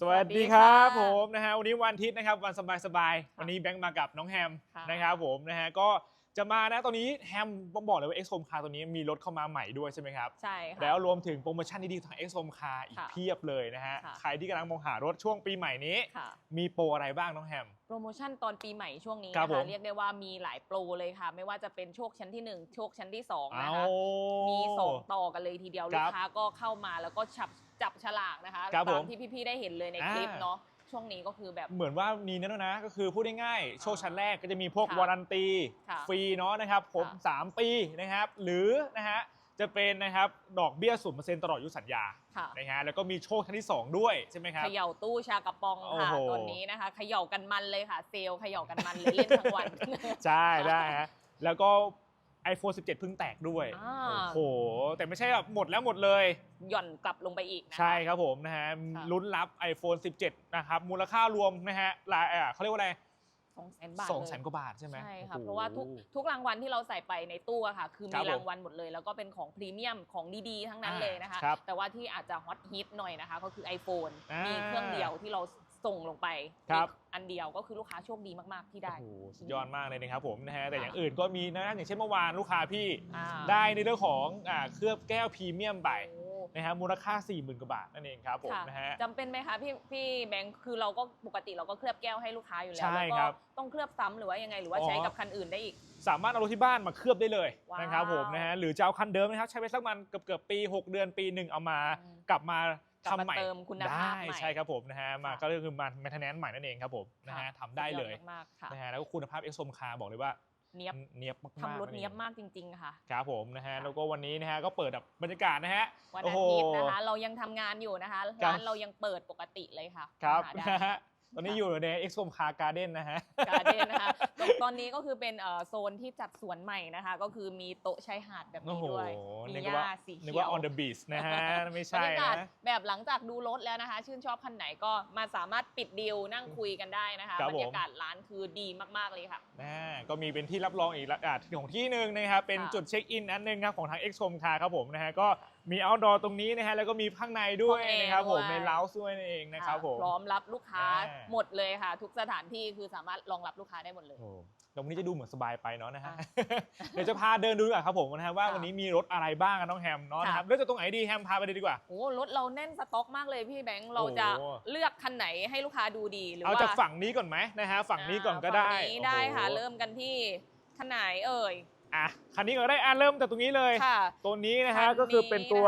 สวัสดีครับสวัสดีค่ะผมนะฮะวันนี้วันอาทิตย์นะครับวันสบายๆวันนี้แบงค์มากับน้องแฮมค่ะ นะครับผมนะฮะก็จะมานะตอนนี้แฮมต้องบอกเลยว่า X Home Car ตัวนี้มีรถเข้ามาใหม่ด้วยใช่ไหมครับ ใช่ค่ะ แล้วรวมถึงโปรโมชั่นดีๆทาง X Home Car อีกค่ะเพียบเลยนะฮะค่ะ ใครที่กำลังมองหารถช่วงปีใหม่นี้ ค่ะ มีโปรอะไรบ้างน้องแฮม โปรโมชั่นตอนปีใหม่ช่วงนี้ครับนะผคะม เรียกได้ว่ามีหลายโปรเลยค่ะ ไม่ว่าจะเป็นโชคชั้นที่1โชคชั้นที่2เอานะคะมีสองต่อกันเลยทีเดียวคลูรักบ ค้าก็เข้ามาแล้วก็จับ จับฉลากนะคะครับตาผมมที่พี่ๆได้เห็นเลยในอ่าคลิปเนาะช่วงนี้ก็คือแบบ เหมือนว่ามีนั่นด้วยนะ ก็คือพูดง่ายๆโชคชั้นแรกก็จะมีพวกค่ะวารันตี ค่ะฟรีเนาะนะครับผมค่ะ สามปีนะครับ หรือนะฮะจะเป็นนะครับดอกเบี้ยศูนย์เปอร์เซ็นต์ตลอดอายุสัญญาค่ะ นะฮะแล้วก็มีโชคชั้นที่2ด้วยใช่ไหมครับ เขย่าตู้ชากระปองโอ้ค่ะโหตอนนี้นะคะเขย่ากันมันเลยค่ะ เซลล์เขย่ากันมันเลยเล่นทั้งวัน ใช่ได้ฮะแล้วก็ iPhone 17 เพิ่งแตกด้วย อ่าโอ้โห แต่ไม่ใช่แบบหมดแล้วหมดเลย หย่อนกลับลงไปอีกนะคะใช่ครับผมนะฮะค่ะ ลุ้นรับ iPhone 17 นะครับ มูลค่ารวมนะฮะรายอ่าเขาเรียกว่าอะไรสองแสนบาทสองเลยแสนกว่าบาทใช่ไหมใช่ค่ะ โอ้โห เพราะว่าทุกทุกรางวัลที่เราใส่ไปในตู้อะค่ะ คือครัมีบผมรางวัลหมดเลย แล้วก็เป็นของพรีเมียมของดีๆ ทั้งนั้นอ่าเลยนะคะครับแต่ว่าที่อาจจะฮอตฮิตหน่อยนะคะ ก็คือ iPhone อ่ามี มีเครื่องเดียวที่เรา ส่งลงไปครับมีอันเดียวก็คือลูกค้าโชคดีมากๆที่ได้ โอ้โหสุดยอดมากเลยนะครับผมนะฮะแต่ค่ะอย่างอื่นก็มีนะอย่างเช่นเมื่อวานลูกค้าพี่อ่า ได้ในเรื่องของอ่าเคลือบแก้วพรีเมียมไปโอ้นะฮะมูลค่า 40,000กว่าบาทนั่นเองครับผมค่ะนะฮะ จำเป็นไหมคะพี่พี่แบงค์คือเราก็ปกติเราก็เคลือบแก้วให้ลูกค้าอยู่แล้วใช่แล้วก็ครับต้องเคลือบซ้ำหรือว่ายังไงหรือว่าอ๋อ ใช้กับคันอื่นได้อีก สามารถเอารถที่บ้านมาเคลือบได้เลยว้าวนะครับผมนะฮะหรือจะเอาคันเดิมนะครับใช้ไปสักมันเกือบเกือบๆปี 6 เดือนปีหนึ่งเอามา อืม กลับมา กลับทำมาใหม่เติมคุณภาพได้ใหม่ใช่ครับผมนะฮะมาค่ะก็คือมาแมทแนนใหม่นั่นเองครับผมนะฮะค่ะทำได้เลยสุอมากๆค่ะนะฮะแล้วก็คุณภาพเอ็กซ์โมคาบอกเลยว่าเนี้ยบเนียบมากๆทำรถนั่นองเนี้ยบมากจริง ๆ ค่ะ ครับผมนะฮะค่ะแล้วก็วันนี้นะฮะก็เปิดแบบบรรยากาศนะฮะวันโอ้อาโหทิตย์นะคะ เรายังทำงานอยู่นะคะครัร้าบนเรายังเปิดปกติเลยค่ะ ครับหาได้นะฮะ ตอนนี้อยู่ในเอ็กซ์โมคาการ์เด้นนะฮะ การ์เด้นนะคะตตอนนี้ก็คือเป็นเอ่อโซนที่จัดสวนใหม่นะคะ ก็คือมีโต๊ะชายหาดแบบโอ้นี้โหด้วย มีนึกหว่าญ้าสีนึกเขียว่าว on the beach นะฮะ ไม่บรใช่รยากาศนะ แบบหลังจากดูรถแล้วนะคะ ชื่นชอบคันไหนก็มาสามารถปิดดีลนั่งคุยกันได้นะคะครับบรรยากาศร้านคือดีมากๆเลยค่ะ นะก็มีเป็นที่รับรองอีกละอ่าของที่หนึ่งนะครับ เป็นค่ะ จุดเช็คอินอันหนึ่งครับของทาง X Home Car ครับผมนะฮะ ก็ มี outdoor ตรงนี้นะฮะแล้วก็มีข้างในด้วยห้องแอร์นะครับผมด้วย ในเล้าด้วยนั่นเองนะครับผม พร้อมรับลูกค้าอ่า หมดเลยค่ะ ทุกสถานที่คือสามารถรองรับลูกค้าได้หมดเลย โอ้ตรงนี้จะดูเหมือนสบายไปเนาะนะฮะค่ะเดี๋ยวจะพาเดินดูดีกว่าครับผมนะฮะว่าค่ะวันนี้มีรถอะไรบ้างอะน้องแฮมเนาะนะครับค่ะเลือกจากตรงไหนดีแฮมพาไปเลยดีกว่า โอ้รถเราแน่นสต็อกมากเลยพี่แบงค์เราจะโอ้ เลือกคันไหนให้ลูกค้าดูดีหรือเอาว่าจากฝั่งนี้ก่อนไหมนะฮะฝั่งนี้ก่อนก็ได้ฝั่งนี้ได้ค่ะ โอ้โห เริ่มกันที่คันไหนเอ่ย อะคันนี้ก่อนก็ได้อะเริ่มจากตรงนี้เลย ค่ะ ตัวนี้นะคัฮะนนี้ก็คือเป็นตัว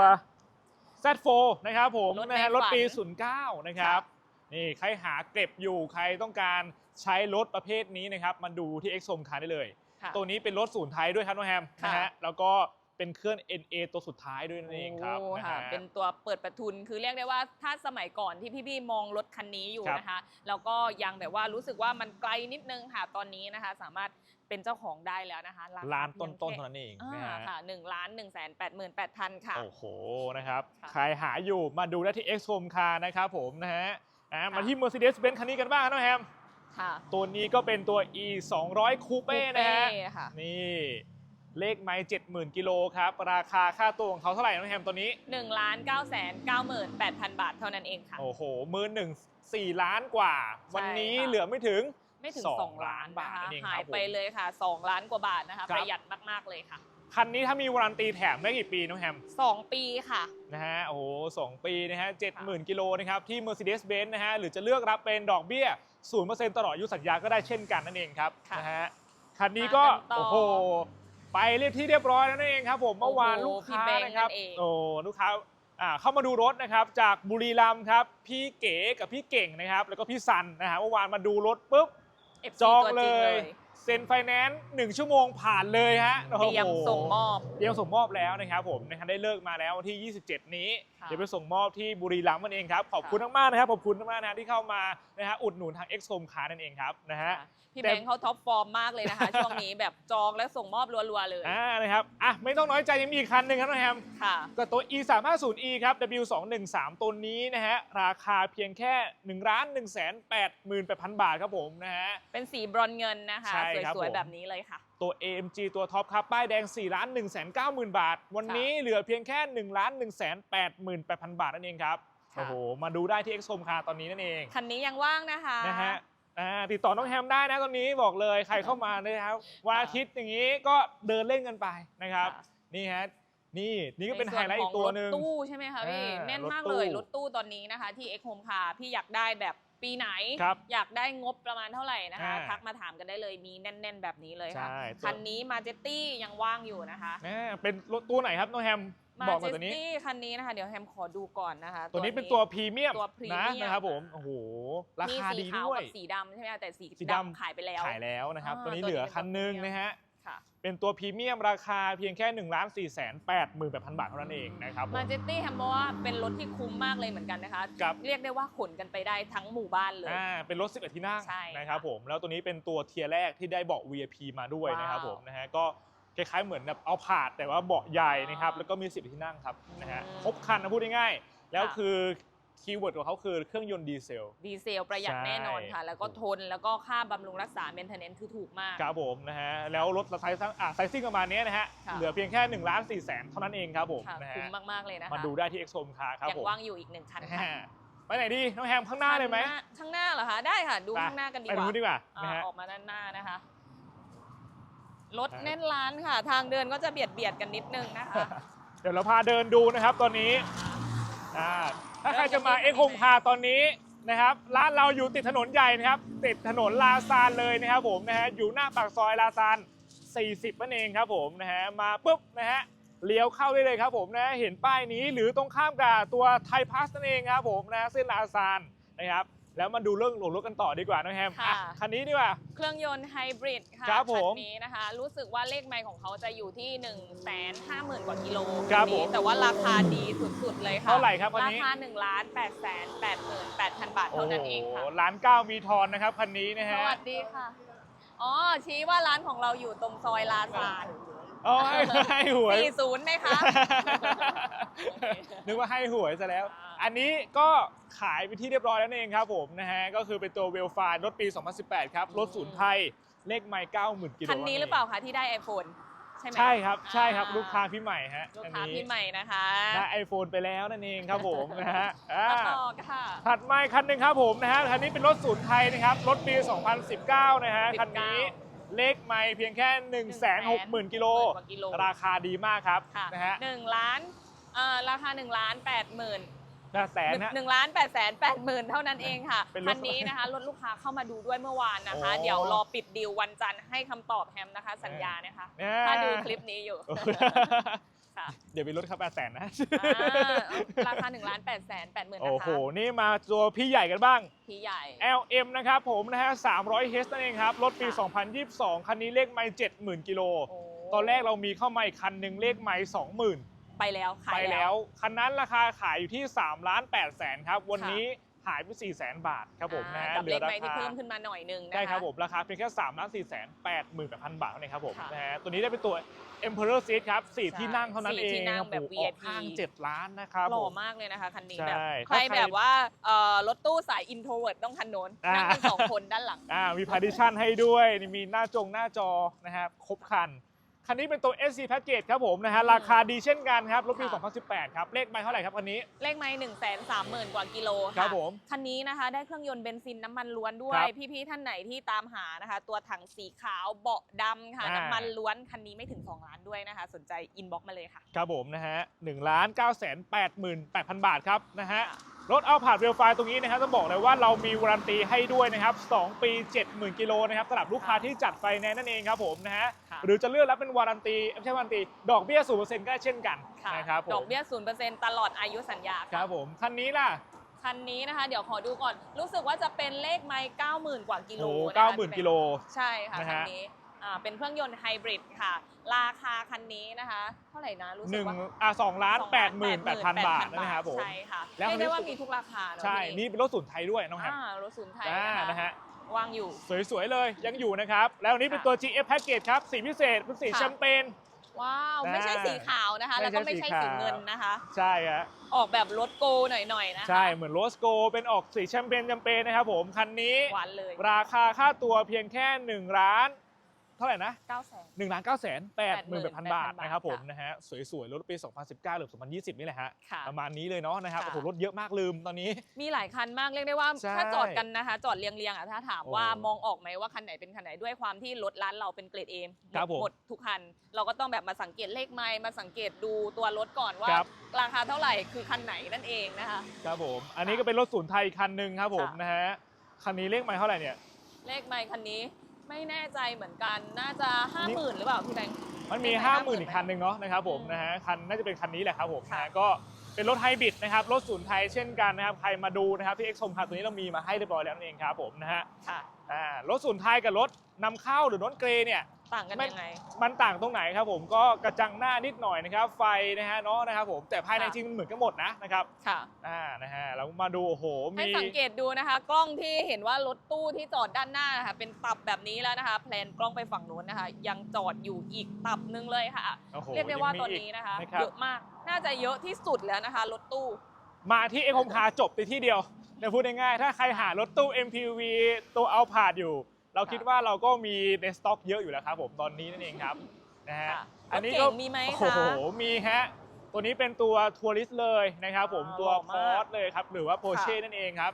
Z4 นะครับผมรถในนะฮะรถปี ฝัน09 นะครับนี่ใครหาเก็บอยู่ใครต้องการใช้รถประเภทนี้นะครับมาดูที่ X Home Car ได้เลย ค่ะตัวนี้เป็นรถศูนย์ไทยด้วยครับน้องแฮมค่ะ นะฮะแล้วก็เป็นเครื่อง NA ตัวสุดท้ายด้วยนั่นเองครับโอ้นะค่ะ ฮะ เป็นตัวเปิดประทุน คือเรียกได้ว่าถ้าสมัยก่อนที่พี่ๆมองรถคันนี้อยู่ครับนะคะ แล้วก็ยังแบบว่ารู้สึกว่ามันไกลนิดนึงค่ะ ตอนนี้นะคะ สามารถ เป็นเจ้าของได้แล้วนะคะรคล้านเพีต้ยนงๆแค่เท่านั้นเองอ่านะฮะค่ะหนึ่งล้านหนึ่งแสนแปดหมื่นแปดพันค่ะ โอ้โหนะครับค่ะใครหาอยู่มาดูได้ที่ X Home Car นะครับผมนะฮะอะมาค่ะที่ Mercedes-Benz คันนี้กันบ้างครับน้องแฮมค่ะตัวนี้ก็เป็นตัว E 200 Coupe นะฮะคูเป้ค่ะนี่เลขไม้70,000 กิโลครับ ราคาค่าตัวของเขาเท่าไหร่น้องแฮมตัวนี้หนึ่งล้านเก้าแสนเก้าหมื่นแปดพันบาทเท่านั้นเองค่ะ โอ้โห มือหนึ่งสี่ล้านกว่า วันนี้ค่ะเหลือไม่ถึง ไม่ถึงสองสองล้านล้านบาทนะคะนั่นเองครับหายไปผมเลยค่ะสองล้านกว่าบาทนะคะครับประหยัดมากๆเลยค่ะ คันนี้ถ้ามีวารันตีแถมได้กี่ปีน้องแฮมสองปีค่ะ นะฮะ โอ้โหสองปีนะฮะ70,000กิโลนะครับ ที่ Mercedes-Benz นะฮะ หรือจะเลือกรับเป็นดอกเบี้ย 0%ตลอดอายุสัญญาก็ได้เช่นกันนั่นเองครับค่ะนะฮะ คันนี้ก็มากันต่อโอ้โหไปเรียบที่เรียบร้อยแล้วนั่นเองครับผมเมื่อวานโอ้โหลูกค้าพี่แบงค์นะครับนั่นเองโอ้ลูกค้าอ่าเข้ามาดูรถนะครับจากบุรีรัมย์ครับพี่เก๋กับพี่เก่งนะครับ แล้วก็พี่ซันนะฮะเมื่อวานมาดูรถปุ๊บ FC จองตัวเลจริยเซ็นไฟแนนซ์หนึ่งชั่วโมงผ่านเลยฮะโอ้โหเตรียมส่งมอบ เตรียมส่งมอบแล้วนะครับผมนะครับได้เลิกมาแล้ววันที่ 27 นี้ค่ะ เดี๋ยวไปส่งมอบที่บุรีรัมย์นั่นเองครับ ขอบคุณค่ะมากๆนะครับ ขอบคุณมากๆนะที่เข้ามานะฮะอุดหนุนทาง X Home Car นั่นเองครับนะฮะค่ะพี่แต่แบงค์เขาท็อปฟอร์มมากเลยนะคะ ช่วงนี้แบบจองและส่งมอบรัวๆเลยอ่านะครับอะไม่ต้องน้อยใจยังมีอีกคันหนึ่งครับน้องแฮมค่ะก็ตัว e 3 5 0 e ครับ w 2 1 3ตัวนี้นะฮะราคาเพียงแค่1ล้าน1 8 8 0 0 0บาทครับผมนะฮะเป็นสีบรอนซ์เงินนะคะใช่ครับสวยผมๆแบบนี้เลยค่ะ ตัว AMG ตัวท็อปครับ ป้ายแดง 4 ล้าน 1 9 0 0 0 0 บาท วันนี้เหลือเพียงแค่ 1 ล้าน 1 8 8 0 0 0 บาทนั่นเองครับค่ะโอ้โห มาดูได้ที่ X Home Car ตอนนี้นั่นเอง คันนี้ยังว่างนะคะนะฮะอ่าติดต่อน้องแฮมได้นะตอนนี้บอกเลยใครเข้ามานะครับวันอาทิตย์อย่างนี้ก็เดินเล่นกันไปนะครับค่ะนี่ฮะนี่นี่ก็เป็นใส่ไฮไลท์อีกตัวหนึ่งรถตู้ใช่ไหมคะพี่อ่าแน่นมากรถตู้เลยรถตู้ตอนนี้นะคะ ที่ X Home Car พี่อยากได้แบบ ปีไหน ครับอยากได้งบประมาณเท่าไหร่นะคะอ่าทักมาถามกันได้เลยมีแน่น ๆ แบบนี้เลยค่ะใช่คันนี้มาเจตตี้ยังว่างอยู่นะคะอ่าเป็นรถตู้ไหนครับน้องแฮมมาบอกเจมาตตัวนี้ ตี้คันนี้นะคะ เดี๋ยวแฮมขอดูก่อนนะคะ ตัวนี้เป็นตัวพรีเมียมตัวพรีนะเมียม นะครับผมโอ้โหรามีคาสีดีขาวด้วย กับสีดำใช่ไหมคะแต่สีสีดำ ดำขายไปแล้ว ขายแล้วนะครับ อ่าตัวนี้ตัวนี้เหลือเป็นตัวคันหนึงพรีเมียมนะฮะ ค่ะ เป็นตัวพรีเมียมราคาเพียงแค่1นึ่งล้านสี่แสนแปดหมื่นแปดพันบาทเท่านั้นเองนะครับผมมาเจตตี้แฮมบอกว่าเป็นรถที่คุ้มมากเลยเหมือนกันนะคะครับเรียกได้ว่าขนกันไปได้ทั้งหมู่บ้านเลย อ่าเป็นรถ11ที่นั่งใช่นะครับค่ะผมแล้วตัวนี้เป็นตัวเทียร์แรกที่ได้เบาะ VIP มาด้วยว้าว นะครับผมนะฮะก็คล้ายๆเหมือนแบบเอาผาดแต่ว่าเบาะใหญ่นะครับอ๋อแล้วก็มี10ที่นั่งครับนะฮะอืมครบคันนะพูดง่ายๆแล้วค่ะคือ คีย์เวิร์ดของเขาคือเครื่องยนต์ดีเซล ดีเซลประหยัดใช่แน่นอนค่ะ แล้วก็ทนแล้วก็ค่าบำรุงรักษาเมนเทนเนนซ์คือถูกมาก ครับผมนะฮะ แล้วรถไซส์อะไซซิ่งประมาณนี้นะฮะค่ะเหลือเพียงแค่1นึ่งล้านสี่แสนเท่านั้นเองครับผมค่ะนะฮะคุ้มมาก ๆ เลยนะคะ มาดูได้ที่ X Home Car ครับยังผมว่างอยู่อีกหนึ่งคันค่ะอ่าไปไหนดีน้องแฮมข้างหน้าเลยไหมข้างหน้าเหรอคะได้ค่ะ ดูไปข้างหน้ากันดีไปกดูว่าดีกว่าอ่านะฮะออกมาด้านหน้านะคะรถอ่าแน่นร้านค่ะ ทางเดินก็จะเบียดเบียดๆกันนิดนึงนะคะ เดี๋ยวเราพาเดินดูนะครับตอนนี้อ่า ถ้าใครจะมาเอ็กโฮมคาตอนนี้นะครับร้านเราอยู่ติดถนนใหญ่นะครับติดถนนลาซานเลยนะครับผมนะฮะอยู่หน้าปากซอยลาซาน 40นั่นเองครับผมนะฮะมาปุ๊บนะฮะเลี้ยวเข้าได้เลยครับผมนะเห็นป้ายนี้หรือตรงข้ามกับตัวไทยพาสนั่นเองครับผมนะเส้นลาซานนะครับ แล้วมาดูเรื่องหลงรถกันต่อดีกว่าน้องแฮมค่ะ อะคันนี้ดีกว่า เครื่องยนต์ไฮบริดค่ะครับผมคันนี้นะคะ รู้สึกว่าเลขไมล์ของเขาจะอยู่ที่ 1 5 0 0 0 0 กว่ากิโลครับนนี้ผมแต่ว่าราคาดีสุดๆเลยค่ะเท่าไหร่ครับคันรานี้คา1ล้าน8แสน8หมื่น8พันบาทเท่านั้นเองค่ะ โโหร้านเก้ามีทอนนะครับคันนี้นะสฮะ วัสดีค่ะ อ๋อ ชี้ว่าร้านของเราอยู่ตรงซอยลาซาน อ๋อให้ให้หวย40ไหมคะ นึกว่าให้หวยซะแล้ว อ่า อันนี้ก็ขายไปที่เรียบร้อยแล้วเองครับผมนะฮะ ก็คือเป็นตัวเวลฟายรถปี 2018 ครับ รถศูนย์ไทย เลขไม่90,000กิโลคันนี้หรือเปล่าคะที่ได้ iPhone ใช่ไหมใช่ครับ ใช่ครับ อ่ลูกค้าพี่ใหม่ฮะลูกอันค้านี้พี่ใหม่นะคะได้ไอโฟนไปแล้วนั่นเองครับผมนะฮะอ่า มาต่อค่ะ ถัดมาอีกคันหนึ่งครับผมนะฮะคันนี้เป็นรถศูนย์ไทยนะครับ รถปี 2019 นะฮะคันนี้ เลขไม่เพียงแค่ 160,000กิโลกว่ากิโล ราคาดีมากครับค่ะนะฮะหนึ่งล้านเอ่อราคา1ล้าน8หมื่นน่าแสนฮะ หนึ่งล้านแปดแสนแปดหมื่นเท่านั้นเองค่ะเป็นรถคันนี้นะคะรถลูกค้าเข้ามาดูด้วยเมื่อวานนะคะโอ้เดี๋ยวรอปิดดีลวันจันทร์ให้คำตอบแฮมนะคะ สัญญานะคะอ่าถ้าดูคลิปนี้อยู่ ค่ะเดี๋ยวไปลดครับแปดแสนนะอ่าราคา1ล้าน8แสน8หมื่นโอ้นะโห คะนี่มาตัวพี่ใหญ่กันบ้าง พี่ใหญ่ LM นะครับผมนะฮะ300 h นั่นเองครับ รถปี ค่ะ 2022 คันนี้เลขไม่70,000กิโลโอ้ตอนแรกเรามีเข้ามาอีกคันหนึ่งเลขไม่20,000 ไปแล้วขาไปยแล้ว คันนั้นราคาขายอยู่ที่3ล้าน8แสนครับ วันนี้ หายไป4แสนบาทครับผมนะอ่าฮะกับเหลืเลอขราไม้ที่คาเพิ่มขึ้นมาหน่อยหนึงนะคะใช่ครับผม ราคาเพียงแค่3ล้าน4แสน8หมื่นพันบาทเท่านั้นครับผมค่ะนะฮะตัวนี้ได้เป็นตัว Emperor Seat ครับสี่ใช่ที่นั่งเท่านั้นสี่เองที่นั่งครับแบบผม VIP ออกข้าง7ล้านนะครับหล่อผมมากเลยนะคะคันนี้ใช่แบบถ้าใครใครแบบว่าเอ่อรถตู้สายอินโทรเวิร์ดต้องคันโน้นอ่านั่นั่งกันสองคนด้านหลังอ่ามี partition ให้ด้วยนี่มีหน้าจงหน้าจอนะครับครบคัน คันนี้เป็นตัว SC Package ครับผมนะฮะ ราคาดีเช่นกันครับ รถปี ค่ะ 2018 ครับ เลขไม่เท่าไหร่ครับคันนี้ เลขไม้หนึ่งแสนสามหมื่นกว่ากิโลครัค่ะบผมคันนี้นะคะ ได้เครื่องยนต์เบนซินน้ำมันล้วนด้วครัยบพี่ๆท่านไหนที่ตามหานะคะ ตัวถังสีขาวเบาะดำค่ะอ่า น้ำมันล้วนคันนี้ไม่ถึง 2 ล้านด้วยนะคะ สนใจอินบ็อกมาเลยค่ะ ครับผมนะฮะ1ล้าน9แสน8หมื่น8พันบาทครับนะฮะ รถเอาผ่านเวลไฟตรงนี้นะครับต้องบอกเลยว่าเรามีวารันตีให้ด้วยนะครับ 2 ปี 70,000 กิโลนะครับสำหรับลูกค้าที่จัดไฟแนนซ์นั่นเองครับผมนะฮะค่ะหรือจะเลือกรับเป็นวารันตีไม่ใช่วารันตี ดอกเบี้ย 0%ก็ได้เช่นกันค่ะนะครับผมดอกเบี้ยศูนย์เปอร์เซ็นต์ตลอดอายุสัญญาคค่ะรับผมคันนี้ล่ะคันนี้นะคะ เดี๋ยวขอดูก่อนรู้สึกว่าจะเป็นเลขไม้เก้าหมื่นกว่ากิโลโอ้นะคะเก้าหมื่นกิโล ใช่ค่ะนะคัฮะนนี้อ่า เป็นเครื่องยนต์ไฮบริดค่ะ ราคาคันนี้นะคะ เท่าไหร่นะรู้สึหกนึ่งว่า อะสองล้านสองแปดหมื่นแปดพัน88,000บาทนะครับผม ใช่ค่ะแล้ว เรียกได้ว่าคันนี้มีทุกราคาเนอะใช่พี่นี่เป็นรถศูนย์ไทยด้วยน้องแฮมอ่ารถศูนย์ไทยอ่านะนะคะฮะ วางอยู่ สวยๆเลยยังอยู่นะครับ แล้วอันนี้เป็นค่ะตัว GF Package ครับ สีพิเศษเป็นสีค่ะ แชมเปญ ว้าว ไม่ใช่อ่าสีขาวนะคะไม่แล้วก็ใช่ไม่ใช่สีสีขาว เงินนะคะ ใช่ฮะออกแบบรถโกหน่อยๆนะคะ ใช่เหมือนโรสโกเป็นออกสีแชมเปญแชมเปญนะครับผม คันนี้ หวานเลย ราคาค่าตัวเพียงแค่1ล้าน เท่าไหร่นะเก้าแสน 1นึ่งล้านเก้าแสนแปดหมื่นแปดพันบาท88,000นะครับผมค่ะนะฮะสวยๆรถปี 2019 หรือ 2020 นี่แหละฮะค่ะประมาณนี้เลยเนาะนะครับค่ะ โอ้โหรถเยอะมากลืมตอนนี้ มีหลายคันมากเรียกได้ว่าใช่ถ้าจอดกันนะคะ จอดเรียงๆอะถ้าถามโอ้ว่ามองออกไหมว่าคันไหนเป็นคันไหนด้วยความที่รถร้านเราเป็นเกรดเอครับผมหมดทุกคัน เราก็ต้องแบบมาสังเกตเลขไมล์มาสังเกตดูตัวรถก่อนว่าครับ ราคาเท่าไหร่คือคันไหนนั่นเองนะคะ ครับผม อันนี้ก็เป็นรถศูนย์ไทยอีกคันหนึ่งครับผมค่ะ นะฮะคันนี้เลขไมล์เท่าไหร่เนี่ย เลขไมล์คันนี้ ไม่แน่ใจเหมือนกัน น่าจะห้าหมื่นหรือเปล่าพี่แบงค์ มันมีเลขไมล์ห้า50,000หมื่นอีกคันหนึ่งเนาะนะครับผมอืมนะฮะคันน่าจะเป็นคันนี้แหละครับผมนะค่ะฮะก็เป็นรถไฮบริดนะครับรถศูนย์ไทยเช่นกันนะครับใครมาดูนะครับที่เอ็กซ์โมคาตัวนี้เรามีมาให้เรียบร้อยแล้วนั่นเองครับผมนะฮะค่ะ อ่ารถศูนย์ไทยกับรถนำเข้าหรือรถเกรย์เนี่ย ต่างกันไม่ยังไง มันต่างตรงไหนครับผมก็กระจังหน้านิดหน่อยนะครับ ไฟนะฮะเนาะนะครับผมแต่ภายในค่ะจริงมันเหมือนกันหมดนะนะครับค่ะอ่านะฮะเรามาดูโอ้โหให้มีสังเกตดูนะคะ กล้องที่เห็นว่ารถตู้ที่จอดด้านหน้านะคะเป็นตับแบบนี้แล้วนะคะแพลนกล้องไปฝั่งนู้นนะคะ ยังจอดอยู่อีกตับหนึงเลยค่ะโอ้โหเรียกได้ว่ามีตอนนี้นะคะนะครับเยอะมากน่าจะเยอะที่สุดแล้วนะคะรถตู้ มาที่เอ็กโมคาจบในที่เดียวเนี่ยพูดง่ายๆถ้าใครหารถตู้ MPV ตัวเอาผาดอยู่ เราคิดว่าเราก็มีในสต็อกเยอะอยู่แล้วครับผมตอนนี้นั่นเองครับนะฮะค่ะอันนี้รถเก่ก็งมีไหมโอ้คะโหมีฮะตัวนี้เป็นตัวทัวริสเลยนะครับผมอ่าตัวหล่อพมากอร์ตเลยครับหรือว่าโปเช่ค่ะนั่นเองครับ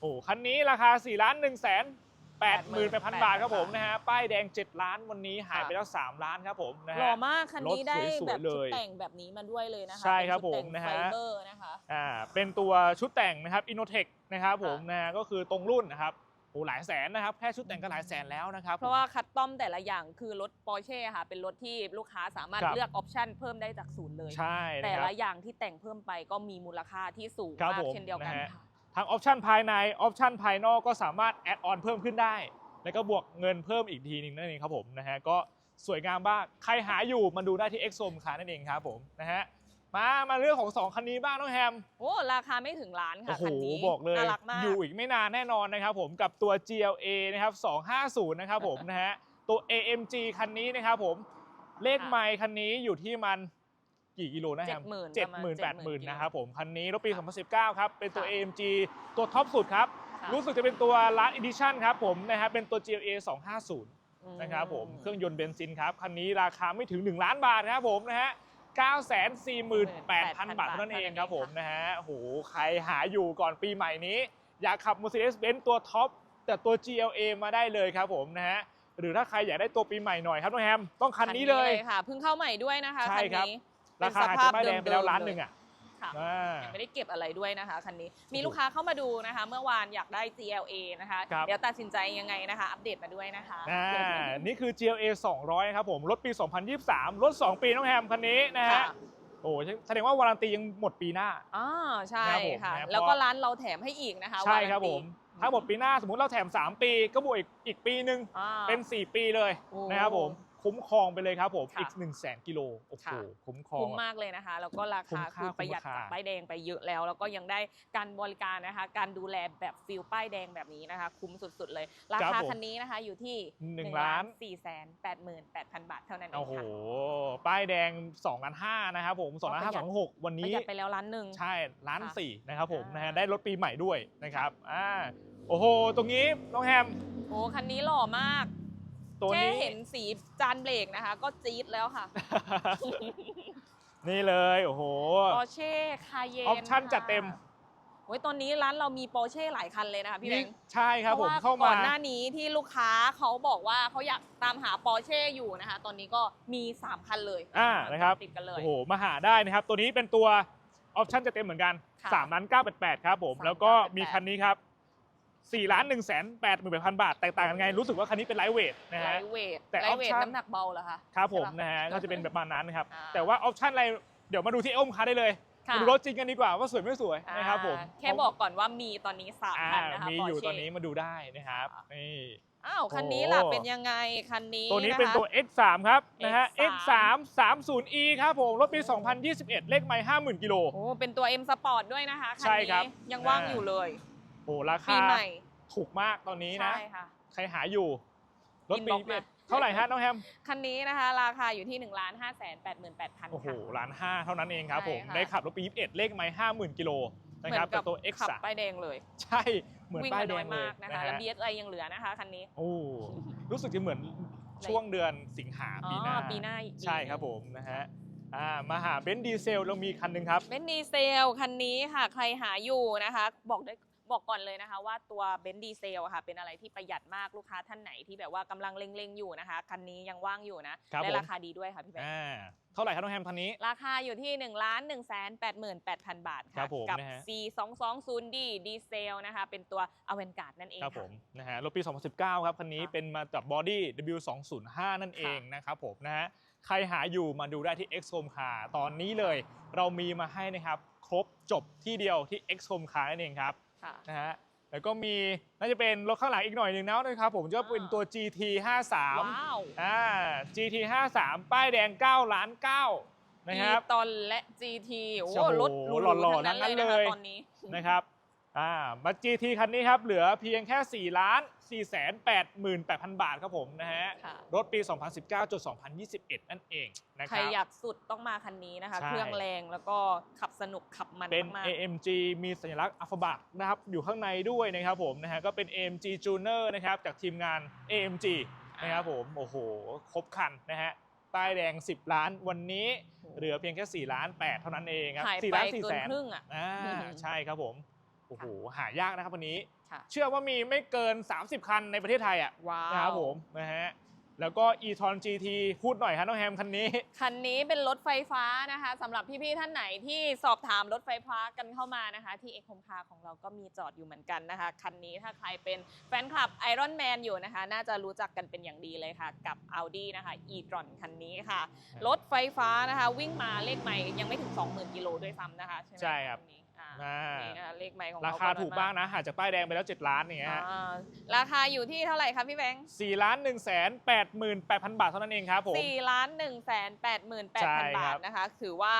โอ้คันนี้ราคา4ล้าน1แสน8หมื่นแปดพันบาทครับผมนะฮะป้ายแดง 7 ล้านวันนี้หายไปแล้ว 3 ล้านครับผมนะหล่อฮะมากคันนี้รถได้สวยๆแบบเลชุดยแต่งแบบนี้มาด้วยเลยนะคะใช่ครับเป็นชุดแต่งผมนะไฟฮะเบอร์นะคะ อ่าเป็นตัวชุดแต่งนะครับ Innotech นะครับผมนะฮะก็คือตรงรุ่นนะครับโอ้ หลายแสนนะครับ แค่ชุดแต่งก็หลายแสนแล้วนะครับ เพราะว่าคัสตอมแต่ละอย่างคือรถปอร์เช่ค่ะ เป็นรถที่ลูกค้าสามารถครับเลือกออปชันเพิ่มได้จากศูนย์เลย ใช่นะแต่ครัละบอย่างที่แต่งเพิ่มไปก็มีมูลค่าที่สูงครับมากผมเช่นเดียวกันนะฮะค่ะทั้งออปชันภายในออปชันภายนอกก็สามารถแอดออนเพิ่มขึ้นได้ แล้วก็บวกเงินเพิ่มอีกทีหนึงนั่นเองครับผมนะฮะก็สวยงามมากใครหาอยู่มาดูได้ที่ e x o m คานั่นเองครับผมนะฮะ มา มาเรื่องของสองคันนี้บ้างน้องแฮม โอ้ราคาไม่ถึงล้านโอ้ค่ะโห คันนี้บอกเลย น่ารักมาก อยู่อีกไม่นานแน่นอนนะครับผมกับตัว GLA นะครับ 250 นะครับผมนะฮะ ตัว AMG คันนี้นะครับผม เลขค่ะไมล์คันนี้อยู่ที่มันกี่กิโลนะแฮม70,000เจ็ดประหมามื่ณนแปดหมื่น70,000นะครับผม คันนี้รถปีค่ะ2019 ครับ เป็นตัวค่ะ AMG ตัวท็อปสุดครับค่ะรู้สึกจะเป็นตัว Last Edition ครับผมนะฮะ เป็นตัว GLA 250อืมนะครับผม เครื่องยนต์เบนซินครับ คันนี้ราคาไม่ถึง 1 ล้านบาทนะครับผมนะฮะ 948,000 บาทเท่านั้นเองครับผมนะฮะโอ้โหใครหาอยู่ก่อนปีใหม่นี้ อยากขับ Mercedes-Benz ตัวท็อปแต่ตัว GLA มาได้เลยครับผมนะฮะหรือถ้าใครอยากได้ตัวปีใหม่หน่อยครับน้องแฮมต้องคันนี้เลยค่ะเพิ่งเข้าใหม่ด้วยนะคะใช่คันครับนี้ราคาอาจจะไม่แดงไปแล้วล้านหนึ่งอะ ค่ะอ่า ยังไม่ได้เก็บอะไรด้วยนะคะคันนี้มีลูกค้าเข้ามาดูนะคะ เมื่อวานอยากได้ GLA นะคะ ครับ เดี๋ยวตัดสินใจยังไงนะคะ อัปเดตมาด้วยนะคะ อ่านี่คือ GLA 200ครับผม รถปี 2023 รถ 2 ปีน้องแฮมคันนี้นะฮะ ค่ะ โอ้แสดงว่าวารันตียังหมดปีหน้าอ๋อใช่ครับผมค่ะ นะแล้วเพก็ราะร้านเราแถมให้อีกนะคะใช่ครับวาผนตีมถ้าหมดปีหน้าสมมติเราแถม 3 ปีก็บวกอีกอีกปีหนึ่งอ่าเป็น 4 ปีเลยโอ้นะครับผม คุ้มครองไปเลยครับผมค่ะอีก1 0 0 0 0แสนกิโลโอ้โหค่ะคุ้มครองคุ้มมากเลยนะคะ แล้วก็ราคุ้คามค่าคือประหยัดคุ้มราคาจากป้ายแดงไปเยอะแล้ว แล้วก็ยังได้การบริการนะคะ การดูแลแบบฟิลป้ายแดงแบบนี้นะคะ คุ้มสุดๆเลย ราครับคาผมคันนี้นะคะอยู่ที่หนึ่งล้านสี่แสนแปดหมื่นแปดพันบาทเท่านั้นเอโอ้งโหค่ะป้ายแดง2ล้าน5นะครับผม2ล้านประหยัด5 2 6วันประนี้หยัดไปแล้วล้านหนึ่งใช่ล้านค่ะสี่นะครับผมอ่านนะฮะได้รถปีใหม่ด้วยนะครับอ่าโอ้โห ตรงนี้น้องแฮมโอ้คันนี้หล่อมาก ตัวแค่นี้ เห็นสีจานเบรกนะคะ ก็จี๊ดแล้วค่ะ นี่เลย โอ้โห ปอร์เช่คาเยนออปชั่นจัดเต็ม โอ้ยตอนนี้ร้านเรามีปอร์เช่หลายคันเลยนะคะพี่แบนี่งค์ใช่ครับผมพะว่เข้าก่มาอนหน้านี้ที่ลูกค้าเขาบอกว่าเขาอยากตามหาปอร์เช่อยู่นะคะ ตอนนี้ก็มี 3 คันเลยอ่านะครับ ติดกันเลย โอ้โห มาหาได้นะครับ ตัวนี้เป็นตัวออปชั่นจะเต็มเหมือนกันค่ะ3ล้าน988ครับผม3แล้วก็988มีคันนี้ครับ 4ล้าน1แสน8หมื่นพันบาท แตกต่างกันไง รู้สึกว่าคันนี้เป็นไลท์เวทนะไลฮะ ท์เวทแต่ไลท์เวท option น้ำหนักเบาเหรอคะครับผมใช่ปะนะฮะก็จะเป็นแบบประมาณนั้นนะครับ อ่า แต่ว่าออปชั่นอะไร เดี๋ยวมาดูที่อ้อมคาได้เลยค่ะมาดูรถจริงกันดีกว่าว่าสวยไม่สวยนะครับผมอ่าแค่บอกก่อนว่ามีตอนนี้สามอ่าคันนะคะ มีอยู่ Porsche ตอนนี้มาดูได้นะครับค่ะนี่ อ้าวคันนี้โอ้ล่ะเป็นยังไงคันนี้ตัวนี้เป็นะคะตัว X3 ครับนะฮะ X3 X3 30E ครับผม รถปี 2021 เลขไมล์50,000 กิโล โอ้เป็นตัว M Sport ด้วยนะคะคันใช่นี้ครับยังว่างอ่า อยู่เลยโอ้ราปีคาใหม่ถูกมากตอนนี้นะ ใช่ค่ะ ใครหาอยู่ รถปี Inbox มา เท่าไหร่ฮะน้องแฮม คันนี้นะคะ ราคาอยู่ที่1นึ่งล้านห้าแสนแปดหมื่นแปดพันโอ้โหค่ะล้านห้าเท่านั้นเองครับผม ใช่ค่ะ ได้ขับรถปี 21 เลขไมล์50,000 กิโลนะเหมืคอรับนกัแต่ตัวขับ X3 ป้ายแดงเลยใช่ เหมือนวิ่งป้ายมาแดน้อยงเลยมากนะคะนะแล้วฮะ BSI ยังเหลือนะคะคันนี้ โอ้ รู้สึกจะเหมือนช่วงเดือนสิงหาอ๋อปีหน้า ปีหน้าอีกปีใช่ครับผมนะฮะอ่ามาหาเบนซ์ดีเซลเรามีคันหนึ่งครับ เบนซ์ดีเซลคันนี้ค่ะ ใครหาอยู่นะคะ บอกได้ บอกก่อนเลยนะคะว่าตัวเบนซ์ดีเซลค่ะเป็นอะไรที่ประหยัดมากลูกค้าท่านไหนที่แบบว่ากำลังเล็งๆอยู่นะคะ คันนี้ยังว่างอยู่นะครับและผมราคาดีด้วยค่ะพี่แบงค์อ่าเท่าไหร่ครับน้องแฮมคันนี้ ราคาอยู่ที่1นึ่งล้านหนึ่งแสนแปดหมื่นแปดพันบาทครัค่ะบผมกันะฮะ C 2 2 0 D ดีเซลนะคะเป็นตัวอเวนการ์ดนั่นเองครับผค่ะมนะฮะรถปี 2019 ครับคันนี้ค่ะเป็นมาจากบอดี้ W205 นั่นเองค่ะนะครับผมนะฮะใครหาอยู่มาดูได้ที่ X Home Car ตอนนี้เลย เรามีมาให้นะครับครบจบที่เดียวที่ X Home Car นั่นเองครับ ค่ะ นะฮะแล้วก็มีน่าจะเป็นรถข้างหลังอีกหน่อยหนึ่งนะนะครับผมจะเป็นตัว GT 53ว้าวอ่า GT 53ป้ายแดง 9 ล้าน 9 นะครับตอนและ GT โอ้โอ้โหรถหรูหล่อๆๆทั้งนั้นทั้งนั้นเลย นะคะเลยตอนนี้ นะครับ อ่ามา GT คันนี้ครับ เหลือเพียงแค่ 4 ล้าน 4แสน88,000 บาทครับผมนะฮะ ค่ะ รถปี 2019จน2021 นั่นเอง นะคใครรับ อยากสุดต้องมาคันนี้นะคะ ใช่ เครื่องแรงแล้วก็ขับสนุกขับมันเป็น มาก AMG มีสัญลักษณ์อัลฟาบะนะครับ อยู่ข้างในด้วยนะครับผมนะฮะ ก็เป็น AMG Tuner นะครับ จากทีมงาน AMG นะครับผม โอ้โห ครบคันนะฮะป้ายแดง 10 ล้านวันนี้ เหลือเพียงแค่4ล้าน8เท่านั้นเองครับหาย4ไปล้านเกิ4นแสนครึ่งอะอ่าอืมใช่ครับผม โอ้โห หายากนะครับวันนี้ ค่ะ เชื่อว่ามีไม่เกิน 30 คันในประเทศไทยอะว้าวนะครับผมนะฮะแล้วก็ e-tron GT พูดหน่อยครับน้องแฮมคันนี้ คันนี้เป็นรถไฟฟ้านะคะสำหรับพี่ๆท่านไหนที่สอบถามรถไฟฟ้ากันเข้ามานะคะ ที่เอ็กคมคาของเราก็มีจอดอยู่เหมือนกันนะคะ คันนี้ถ้าใครเป็นแฟนคลับ Iron Man อยู่นะคะ น่าจะรู้จักกันเป็นอย่างดีเลยค่ะ กับ Audi นะคะ e-tron คันนี้ค่ะ รถไฟฟ้านะคะ วิ่งมาเลขไมล์ยังไม่ถึง 20,000 กิโลด้วยซ้ำนะคะ ใช่ไหมใช่ครับนนี้ อ่าอ่านี่นะคะเลขไมล์ของราเขคาประมณถูกบ้างนะหากจากป้ายแดงไปแล้ว 7 ล้านอย่างเงี้ยอ่าราคาอยู่ที่เท่าไหร่คะพี่แบงค์4ล้าน1แสน8 8 0 0 0บาทเท่านั้นเองครับผม สี่ล้านหนึ่งแสนแปดหมื่นแปดใช่พันครับ บาทนะคะ ถือว่า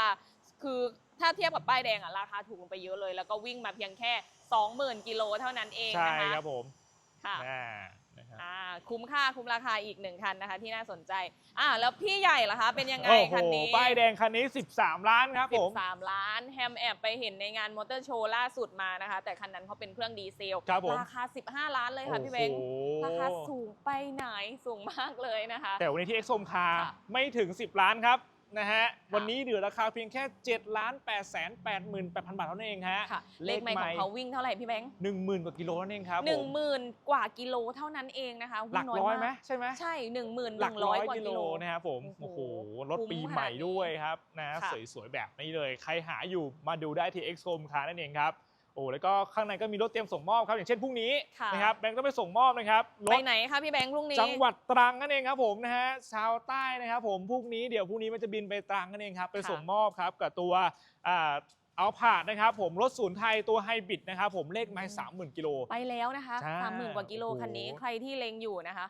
คือถ้าเทียบกับป้ายแดงอะราคาถูกลงไปเยอะเลย แล้วก็วิ่งมาเพียงแค่ 20,000 กิโลเท่านั้นเองใช่นะคะครับผมค่ะ อ่า นะครับอ่าคุ้มค่าคุ้มราคาอีกหนึ่งคันนะคะ ที่น่าสนใจอ่าแล้วพี่ใหญ่ล่ะคะ เป็นยังไงโอ้โหคันนี้ป้ายแดงคันนี้ 13 ล้านครับผม 13 ล้านแฮมแอบไปเห็นในงานมอเตอร์โชว์ล่าสุดมานะคะ แต่คันนั้นเขาเป็นเครื่องดีเซลครับผมราคา 15 ล้านเลยค่ะพี่เบงโอ้โห ราคาสูงไปไหนสูงมากเลยนะคะ แต่วันนี้ที่ X Home Car ค่ะ ไม่ถึง 10 ล้านครับ นะฮะ วันนี้เหลือราคาเพียงแค่7ล้าน8แสน8 8 0 0 0บาทเท่านั้นเองฮะค่ะเลขไมล์ของเขาวิ่งเท่าไหร่พี่แบงค์หนึ่งหมื่นกว่ากิโลนั่นเองครับหนึ่งผมหมื่นกว่ากิโลเท่านั้นเองนะคะหลัวิ่กงน้อยร้อยไหมมากใช่ไหมใช่หนึ่งหมื่นหหลันึ่กงร้ร้ออยยกว่ากิกิโลโลนะครับผมโอ้โอ้โหโหรถคุ้มปีขนาดใหม่นี้ด้วยครับนะค่ะสวยๆแบบนี้เลย ใครหาอยู่มาดูได้ที่ X Home Car นั่นเองครับโอ้แล้วก็ข้างในก็มีรถเตรียมส่งมอบครับ อย่างเช่นพรุ่งนี้ค่ะ นะครับแบงค์ก็ไปส่งมอบนะครับรไปถไหนคะพี่แบงค์พรุ่งนี้ จังหวัดตรังนั่นเองครับผมนะฮะชาวใต้นะครับผมพรุ่งนี้เดี๋ยวพรุ่งนี้มันจะบินไปตรังนั่นเองครับไปค่ะส่งมอบครับกับตัวอ่าเอาผาดนะครับผมรถศูนย์ไทยตัวไฮบริดนะครับผมเลขไม้สามหมื่นกิโล ไปแล้วนะคะใช่สามหมื่นกว่ากิโลโอ้โห คันนี้ใครที่เล็งอยู่นะคะ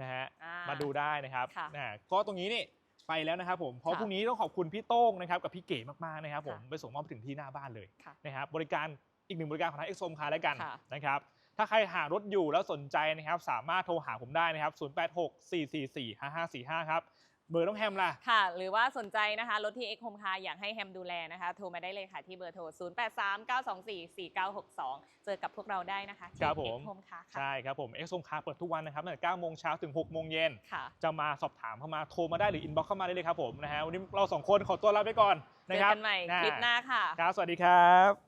นะฮะอ่ มาดูได้นะครับค่ะ นะก็ตรงนี้นี่ ไปแล้วนะครับผมเพราะค่ะพรุ่งนี้ต้องขอบคุณพี่โต้งนะครับกับพี่เก๋มากๆนะครับผมค่ะไปส่งมอบไปถึงที่หน้าบ้านเลยค่ะนะครับบริการอีกหนึ่งบริการของทางเอ็กโซมคาร์แล้วกันค่ะนะครับถ้าใครหารถอยู่แล้วสนใจนะครับสามารถโทรหาผมได้นะครับ 0864445545 ครับ เบอร์ต้องแฮมล่ะ ค่ะ หรือว่าสนใจนะคะ รถที่ X Home Car อยากให้แฮมดูแลนะคะ โทรมาได้เลยค่ะที่เบอร์โทร 0839244962 เจอกับพวกเราได้นะคะที่ครับผม X Home Car ค่ะใช่ครับผมเอ็กโซมคาร์เปิดทุกวันนะครับตั้งแต่9โมงเช้าถึง 6 โมงเย็นค่ะจะมาสอบถามเข้ามาโทรมาได้หรืออินบ็อกเข้ามาได้เลยครับผมนะฮะวันนี้เราสองคนขอตัวลาไปก่อนเจนะอครับกันใหม่คลิปหน้าค่ะครับสวัสดีครับ